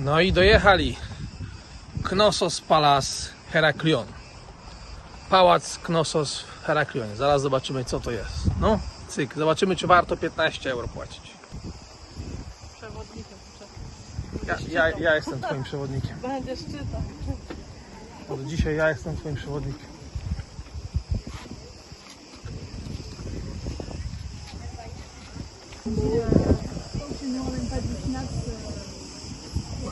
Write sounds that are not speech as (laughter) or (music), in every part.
No i dojechali. Knossos Palace Heraklion. Pałac Knossos w Heraklionie. Zaraz zobaczymy co to jest. No, cyk. Zobaczymy czy warto 15 euro płacić. Przewodnikiem. Ja, ja, ja jestem twoim przewodnikiem. (laughs) Będziesz czytał. Od dzisiaj ja jestem twoim przewodnikiem.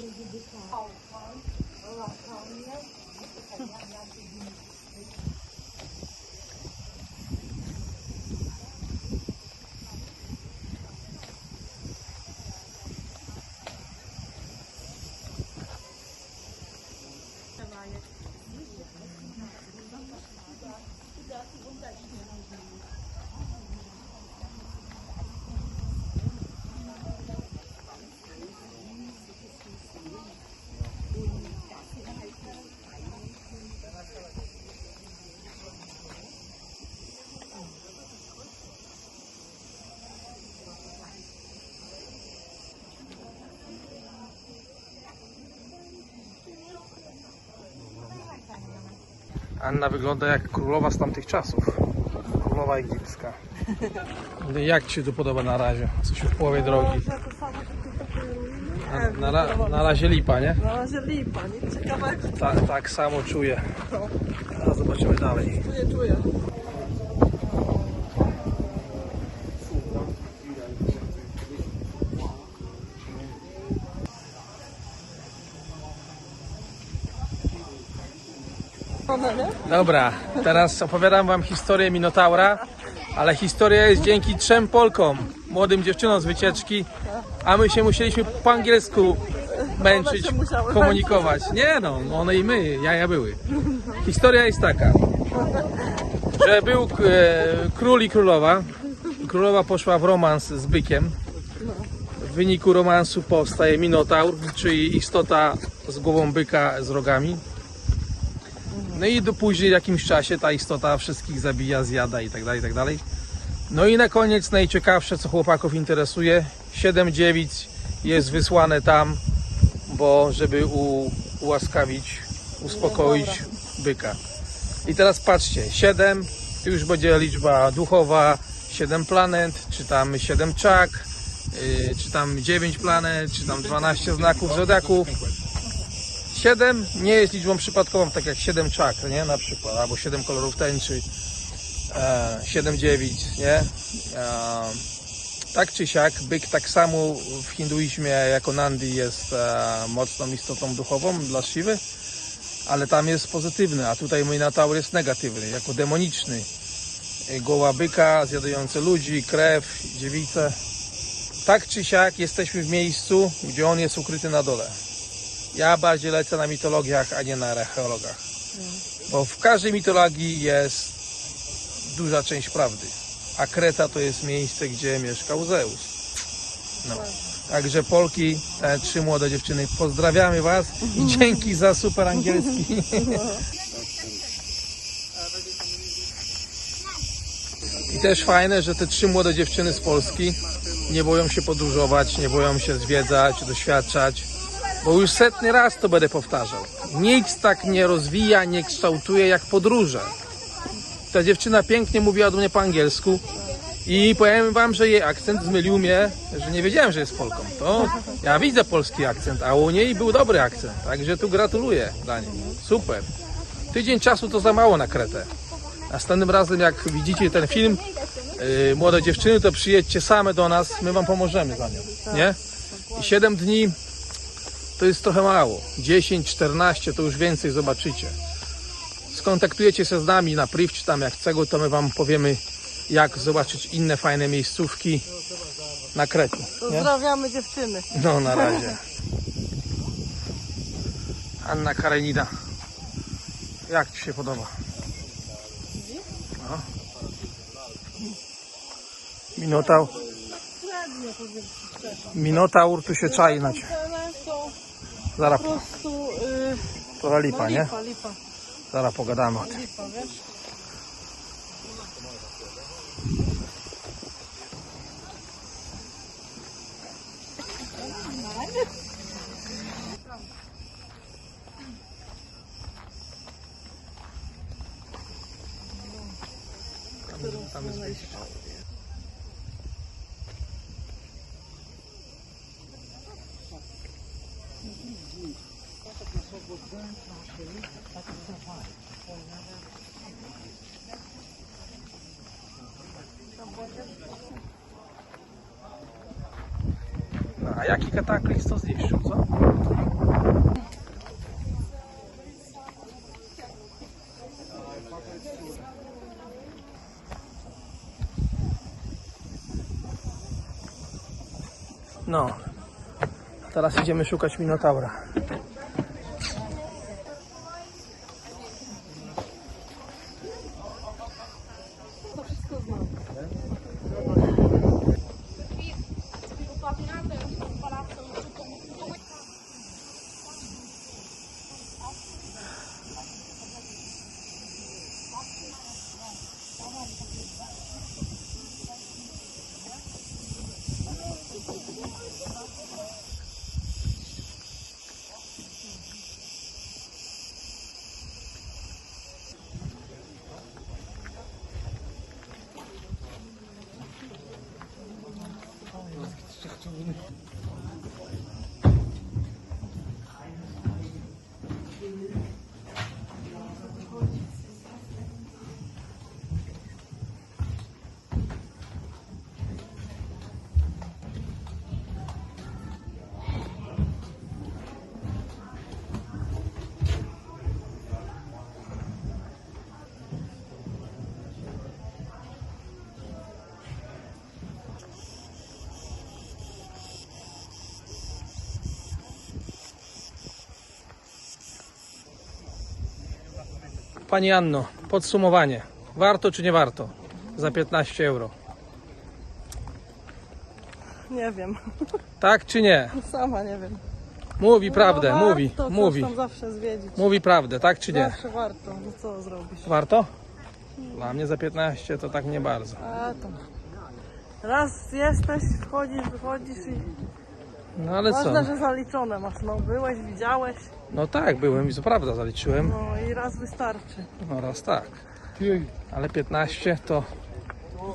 Menggigit. Anna wygląda jak królowa z tamtych czasów. Królowa egipska. (laughs) Jak Ci się tu podoba na razie? Jesteśmy w połowie drogi. To ruiny? Na, na, ra- na razie lipa, nie? Na razie lipa, nic ciekawego. Ta, tak samo czuję. Teraz zobaczymy dalej. Czuję, czuję. Dobra, teraz opowiadam Wam historię Minotaura, ale historia jest dzięki trzem Polkom, młodym dziewczynom z wycieczki, a my się musieliśmy po angielsku męczyć, komunikować. Nie no, one i my, jaja były. Historia jest taka, że był e, król i królowa. Królowa poszła w romans z bykiem. W wyniku romansu powstaje Minotaur, czyli istota z głową byka z rogami. No i do później w jakimś czasie ta istota wszystkich zabija, zjada i tak dalej, i tak dalej. No i na koniec najciekawsze, co chłopaków interesuje, siedem dziewic jest wysłane tam, bo żeby u, ułaskawić, uspokoić byka. I teraz patrzcie, siedem to już będzie liczba duchowa, siedem planet, czy tam siedem czak, yy, czy tam dziewięć planet, czy tam 12 znaków zodiaków. 7 nie jest liczbą przypadkową, tak jak 7 czakr, nie? Na przykład, albo 7 kolorów tęczy, e, 7 dziewic, nie? E, tak czy siak, byk tak samo w hinduizmie jako Nandi jest e, mocną istotą duchową dla Siwy, ale tam jest pozytywny, a tutaj Minotaur jest negatywny, jako demoniczny. E, Głowa byka, zjadające ludzi, krew, dziewice. Tak czy siak jesteśmy w miejscu, gdzie on jest ukryty na dole. Ja bardziej lecę na mitologiach, a nie na archeologach. Bo w każdej mitologii jest duża część prawdy. A Kreta to jest miejsce, gdzie mieszkał Zeus. No. Także Polki, te trzy młode dziewczyny, pozdrawiamy Was i (laughs) dzięki za super angielski. (laughs) I też fajne, że te trzy młode dziewczyny z Polski nie boją się podróżować, nie boją się zwiedzać, doświadczać, bo już setny raz to będę powtarzał. Nic tak nie rozwija, nie kształtuje jak podróże. Ta dziewczyna pięknie mówiła do mnie po angielsku i powiem wam, że jej akcent zmylił mnie, że nie wiedziałem, że jest Polką. To ja widzę polski akcent, a u niej był dobry akcent, także tu gratuluję dla niej. Super. Tydzień czasu to za mało na Kretę. Następnym razem, jak widzicie ten film, yy, młode dziewczyny, to przyjedźcie same do nas, my wam pomożemy za nią, nie? I 7 dni to jest trochę mało. 10, 14 to już więcej zobaczycie. Skontaktujecie się z nami na priv, czy tam jak czego, to my wam powiemy, jak zobaczyć inne fajne miejscówki na Krecie. Pozdrawiamy dziewczyny. No, na razie. Anna Karenina. Jak Ci się podoba? No. Szczerze. Minotaur tu się czai na Cię. Zaraz, po prostu... Yy, to lipa, no nie? lipa, lipa. Zaraz pogadamy o tym. Lipa, wiesz? Tam jest wyjście. No, a jaki kataklizm to zniszczył, co? No. Teraz idziemy szukać Minotaura. Pani Anno, podsumowanie. Warto czy nie warto? Za 15 euro. Nie wiem. Tak czy nie? Sama nie wiem. Mówi prawdę, no, mówi, warto coś mówi. tam zawsze zwiedzić. Mówi prawdę, tak czy nie? Zawsze warto. No co zrobisz? Warto? Dla mnie za 15 to tak nie bardzo. A to. Raz jesteś, wchodzisz, wychodzisz i No ale co? ważne, że zaliczone masz. No byłeś, widziałeś, No tak, byłem i co prawda zaliczyłem. no i raz wystarczy. No raz tak. Ale 15 to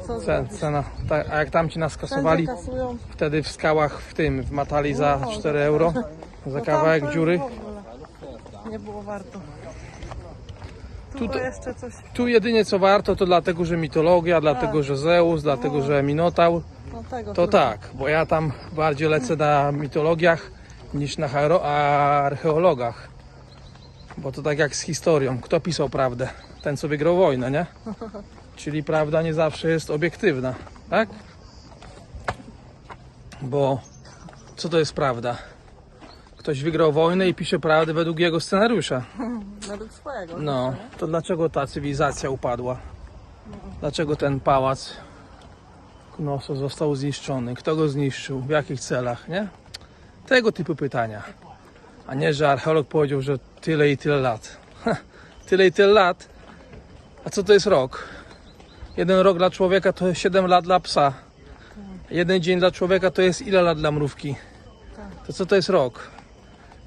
Co cen, zrobisz? cena. Tak, a jak tam ci nas Wszędzie kasują. wtedy w skałach w tym, w Matali za No, 4 euro, za No tam kawałek to już dziury. w ogóle Nie było warto. Tu to jeszcze coś, Tu jedynie co warto, to dlatego, że mitologia, dlatego, że Zeus, dlatego, że Minotaur. No tego To tak, bo ja tam bardziej lecę na mitologiach niż na archeologach. Bo to tak jak z historią. Kto pisał prawdę? Ten, co wygrał wojnę, nie? (laughs) Czyli prawda nie zawsze jest obiektywna, tak? Bo co to jest prawda? Ktoś wygrał wojnę i pisze prawdę według jego scenariusza. (laughs) Według swojego. No, to dlaczego ta cywilizacja upadła? Dlaczego ten pałac Knossos został zniszczony. Kto go zniszczył? W jakich celach, nie? Tego typu pytania. A nie, że archeolog powiedział, że tyle i tyle lat. Tyle i tyle lat. A co to jest rok? Jeden rok dla człowieka to 7 lat dla psa. Jeden dzień dla człowieka to jest ile lat dla mrówki? To co to jest rok?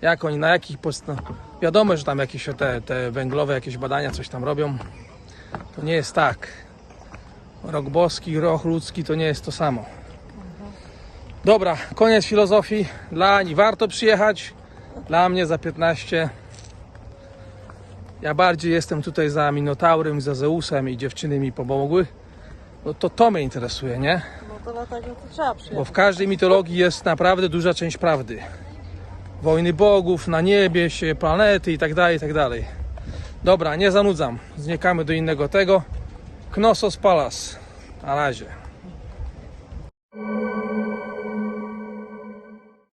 Jak oni, na jakich post... no, Wiadomo, że tam jakieś te, te węglowe jakieś badania coś tam robią. To nie jest tak. Rok boski, rok ludzki to nie jest to samo. Dobra, koniec filozofii. Dla Ani warto przyjechać. Dla mnie za 15. Ja bardziej jestem tutaj za Minotaurem, za Zeusem i dziewczyny mi pomogły. No to to mnie interesuje, nie? No to dlatego to trzeba Bo przyjechać. w każdej mitologii jest naprawdę duża część prawdy. Wojny bogów, na niebie się, planety i tak dalej, i tak dalej. Dobra, nie zanudzam. Znikamy do innego tego. Knossos Palace. Na razie.